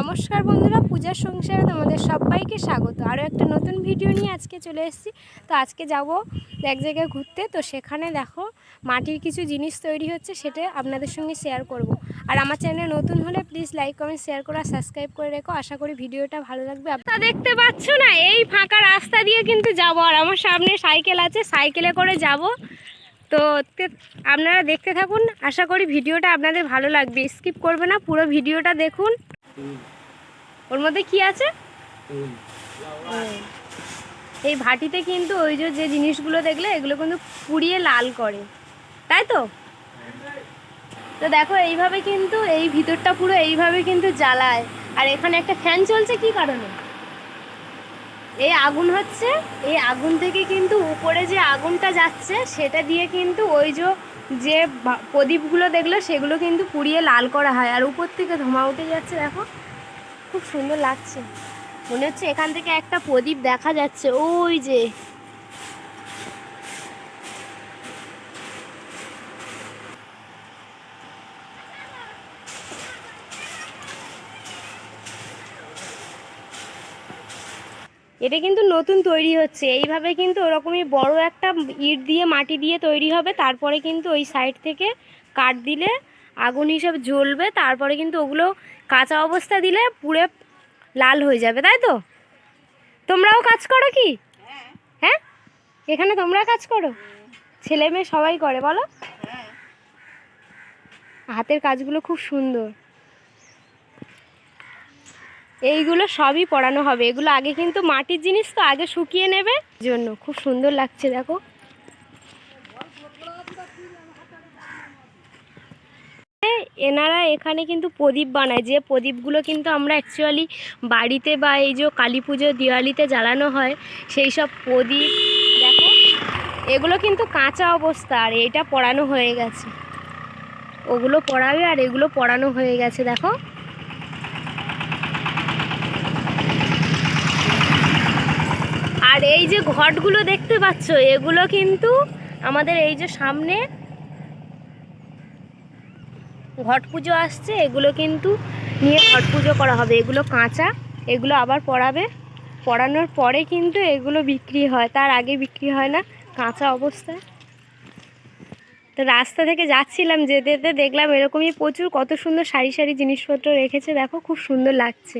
নমস্কার বন্ধুরা, পূজার সংসারে তোমাদের সবাইকে স্বাগত। আরও একটা নতুন ভিডিও নিয়ে আজকে চলে এসেছি। তো আজকে যাব এক জায়গায় ঘুরতে। তো সেখানে দেখো মাটির কিছু জিনিস তৈরি হচ্ছে, সেটা আপনাদের সঙ্গে শেয়ার করব। আর আমার চ্যানেল নতুন হলে প্লিজ লাইক কমেন্ট শেয়ার করে সাবস্ক্রাইব করে রেখো। আশা করি ভিডিওটা ভালো লাগবে। তা দেখতে পাচ্ছ না, এই ফাঁকা রাস্তা দিয়ে কিন্তু যাব। আর আমার সামনে সাইকেল আছে, সাইকেলে করে যাব। তো আপনারা দেখতে থাকুন। আশা করি ভিডিওটা আপনাদের ভালো লাগবে। স্কিপ করবে না, পুরো ভিডিওটা দেখুন। ওর মধ্যে কি আছে? এই ভাটিতে কিন্তু ওই যে জিনিসগুলো দেখলে এগুলো কিন্তু পুড়িয়ে লাল করে। তাই তো? তো দেখো এইভাবে কিন্তু এই ভিতরটা পুরো এইভাবে কিন্তু জ্বালায়। আর এখানে একটা ফ্যান চলছে কি কারণে? এই আগুন হচ্ছে এই আগুন থেকে কিন্তু উপরে যে আগুনটা যাচ্ছে সেটা দিয়ে কিন্তু ওই যে যে প্রদীপগুলো দেখল, সেগুলো কিন্তু পুড়িয়ে লাল করা হয়। আর উপর থেকে ধোঁয়া উঠে যাচ্ছে, দেখো। খুব সুন্দর লাগছে। মনে হচ্ছে এখান থেকে একটা প্রদীপ দেখা যাচ্ছে। ওই যে এটা কিন্তু নতুন তৈরি হচ্ছে। এইভাবে কিন্তু ওরকমই বড় একটা ইট দিয়ে মাটি দিয়ে তৈরি হবে। তারপরে কিন্তু ওই সাইড থেকে কাঠ দিলে আগুন হিসাবে জ্বলবে। তারপরে কিন্তু ওগুলো কাঁচা অবস্থা দিলে পুড়ে লাল হয়ে যাবে তাই তো? তোমরাও কাজ করো কি? হ্যাঁ? এখানে তোমরা কাজ করো? ছেলে মেয়ে সবাই করে বলো? হাতের কাজগুলো খুব সুন্দর। এইগুলো সবই পড়ানো হবে। এগুলো আগে কিন্তু মাটির জিনিস তো আগে শুকিয়ে নেবে। জন্য খুব সুন্দর লাগছে, দেখো। এনারা এখানে কিন্তু প্রদীপ বানায়। যে প্রদীপগুলো কিন্তু আমরা অ্যাকচুয়ালি বাড়িতে বা এই যে কালী পুজো, দিওয়ালিতে জ্বালানো হয়, সেই সব প্রদীপ, দেখো। এগুলো কিন্তু কাঁচা অবস্থা, আর এটা পড়ানো হয়ে গেছে। ওগুলো পড়াবে আর এগুলো পড়ানো হয়ে গেছে, দেখো। আর এই যে ঘটগুলো দেখতে পাচ্ছ, এগুলো কিন্তু আমাদের এই যে সামনে ঘট পুজো আসছে, এগুলো কিন্তু নিয়ে ঘট পুজো করা হবে। এগুলো কাঁচা, এগুলো আবার পড়াবে। পড়ানোর পরে কিন্তু এগুলো বিক্রি হয়। তার আগে বিক্রি হয় না, কাঁচা অবস্থায়। তো রাস্তা থেকে যাচ্ছিলাম, যেতে যেতে দেখলাম এরকমই প্রচুর, কত সুন্দর সারি সারি জিনিসপত্র রেখেছে। দেখো, খুব সুন্দর লাগছে।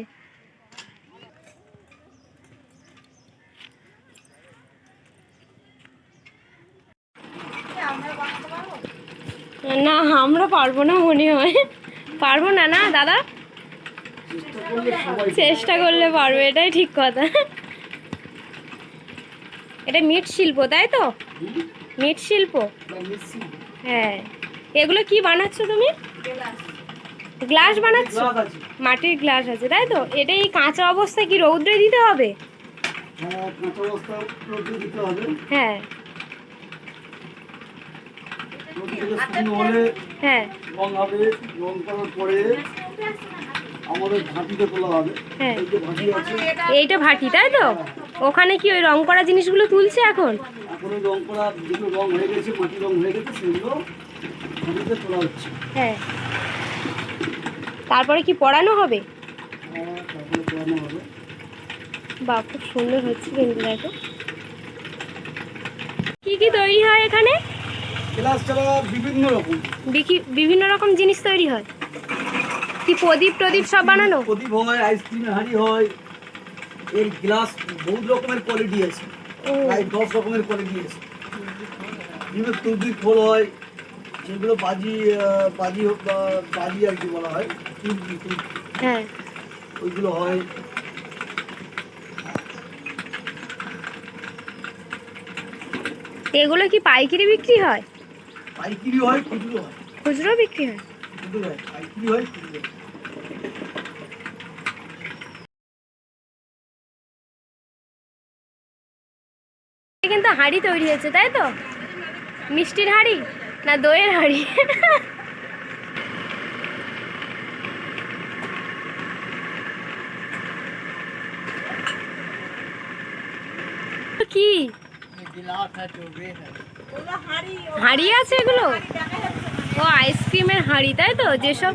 না আমরা পারব না মনে হয়। পারব না না দাদা? চেষ্টা করলে পারবে এটাই ঠিক কথা। এটা মিট শিল্প তাই তো? মিট শিল্প? হ্যাঁ। এগুলো কি বানাচ্ছ তুমি? গ্লাস বানাচ্ছ? মাটির গ্লাস আছে তাই তো? এটা এই কাঁচা অবস্থায় কি রৌদ্রে দিতে হবে। হ্যাঁ কাঁচা অবস্থা রোদে দিতে হবে হ্যাঁ হলে হ্যাঁ। রং হবে রং করার পরে আমাদের ঘাঁটিতে তোলা হবে। হ্যাঁ। এই যে ঘাঁটি আছে এইটা ভাটি তাই তো? ওখানে কি ওই রং করা জিনিসগুলো তুলছে এখন? এখন রং করা যেগুলো রং হয়ে গেছে মাটি রং হয়ে গেছে সেগুলো ঘাঁটিতে তোলা হচ্ছে। হ্যাঁ। তারপরে কি পড়ানো হবে? হ্যাঁ তারপরে পোড়ানো হবে। বা খুব সুন্দর হচ্ছে কিন্তু দেখো। কি কি তৈরি হয় এখানে? গ্লাস ছাড়া বিভিন্ন রকম। বিভিন্ন রকম জিনিস তৈরি হয়। কি প্রদীপ টদীপ সব বানানো? প্রদীপ হয় আইসক্রিমের হাঁড়ি হয়। এর গ্লাস বহুত রকমের কোয়ালিটি আছে। প্রায় দশ রকমের কোয়ালিটি আছে। বিভিন্ন তুর্দির ফল হয় যেগুলো বাজি বাজি হোক বা বাজি আর কি বলা হয় তুর্দি তুর্দি হ্যাঁ। ওইগুলো হয়। এগুলো কি পাইকারি বিক্রি হয়? পাইকিরি হয় খুচরো হয়। খুচরো বিক্রি হয়? খুচরো হয় পাইকিরি হয় খুচরো হয়। কিন্তু হাঁড়ি তৈরি হয়েছে তাই তো? মিষ্টির হাঁড়ি না দইয়ের হাঁড়ি? কি? হাঁড়ি আছে এগুলো? ও, আইসক্রিমের হাঁড়ি, তাই তো? যেসব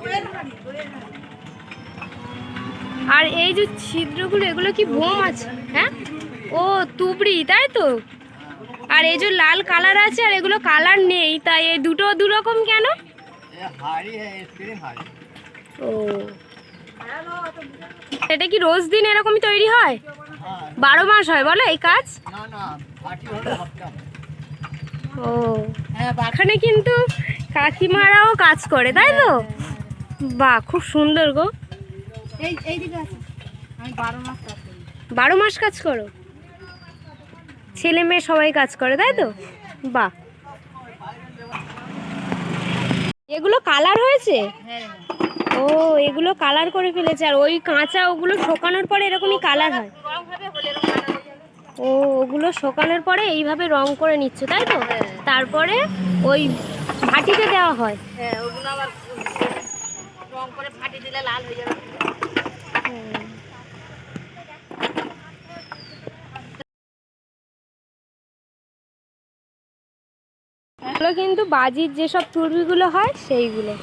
আর এই যে ছিদ্রগুলো, এগুলো কি বোম আছে? হ্যাঁ? ও, তুবড়ি, তাই তো? আর এই যে লাল কালার আছে আর এগুলো কালার নেই, তাই এই দুটো দু রকম কেন? ও। এটা কি রোজ দিন এরকমই তৈরি হয়? বারো মাস হয়, বলো এই কাজ? ও। এখানে কিন্তু কাকিমারাও কাজ করে তাই তো? বাহ খুব সুন্দর গো। বারো মাস কাজ করি। ছেলে মেয়ে সবাই কাজ করে তাই তো? বাহ। এগুলো কালার হয়েছে? হ্যাঁ ও এগুলো কালার করে ফেলেছে আর ওই কাঁচা ওগুলো শোকানোর পরে এরকমই কালার হয় রং হবে হলে রং কালার হয়ে যাবে ও ওগুলো সকালের পরে এইভাবে রং করে নিচ্ছে তাই তো? তারপরে ওই ভাটিতে দেওয়া হয়। হ্যাঁ ওগুলো আবার রং করে ফাটি দিলে লাল হয়ে যাবে। কিন্তু বাজির যেসব তুরবিগুলো হয় সেইগুলো।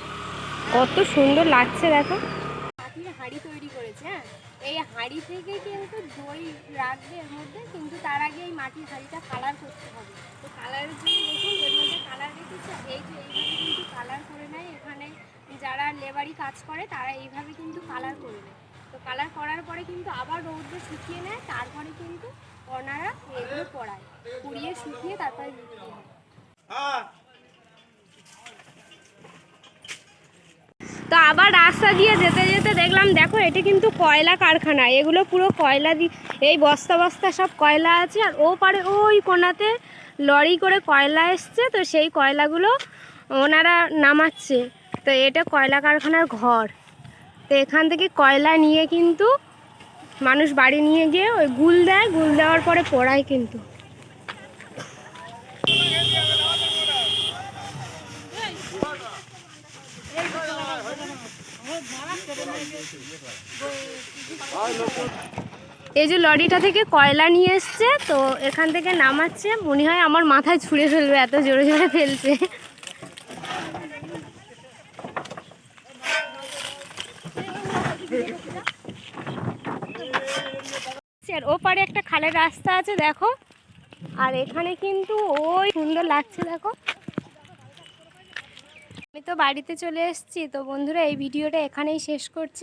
কত সুন্দর লাগছে দেখো। হাঁড়ি তৈরি করেছে হ্যাঁ এই হাঁড়ি থেকে কিন্তু দই রাখবে এর মধ্যে, কিন্তু তার আগে এই মাটির হাঁড়িটা কালার করতে হবে। তো কালারের জন্য দেখুন, এর মধ্যে কালার রেখেছে, এই যে এইভাবে কিন্তু কালার করে নেয়। এখানে যারা লেবারি কাজ করে, তারা এইভাবে কিন্তু কালার করে নেয়। তো কালার করার পরে কিন্তু আবার রৌদ্রে শুকিয়ে নেয়, তারপরে কিন্তু ওনারা এগুলো পড়ায়। পুড়িয়ে শুকিয়ে তারপরে বিক্রি হয়। আবার রাস্তা দিয়ে যেতে যেতে দেখলাম, দেখো, এটা কিন্তু কয়লা কারখানা। এগুলো পুরো কয়লা দি, এই বস্তা বস্তা সব কয়লা আছে, আর ও পারে ওই কোনাতে লরি করে কয়লা এসছে, তো সেই কয়লাগুলো ওনারা নামাচ্ছে। তো এটা কয়লা কারখানার ঘর। তো এখান থেকে কয়লা নিয়ে কিন্তু মানুষ বাড়ি নিয়ে গিয়ে ওই গুল দেয়, গুল দেওয়ার পরে পড়ায় কিন্তু। এই যে লরিটা থেকে কয়লা নিয়ে এসছে, তো এখান থেকে নামাচ্ছে। মনে হয় আমার মাথায় ছুঁড়ে ফেলবে, এত জোরে জোরে ফেলছে। ওপারে একটা খালের রাস্তা আছে, দেখো। আর এখানে কিন্তু ওই সুন্দর লাগছে, দেখো। আমি তো বাড়িতে চলে এসেছি তো বন্ধুরা এই ভিডিওটা এখানেই শেষ করছি।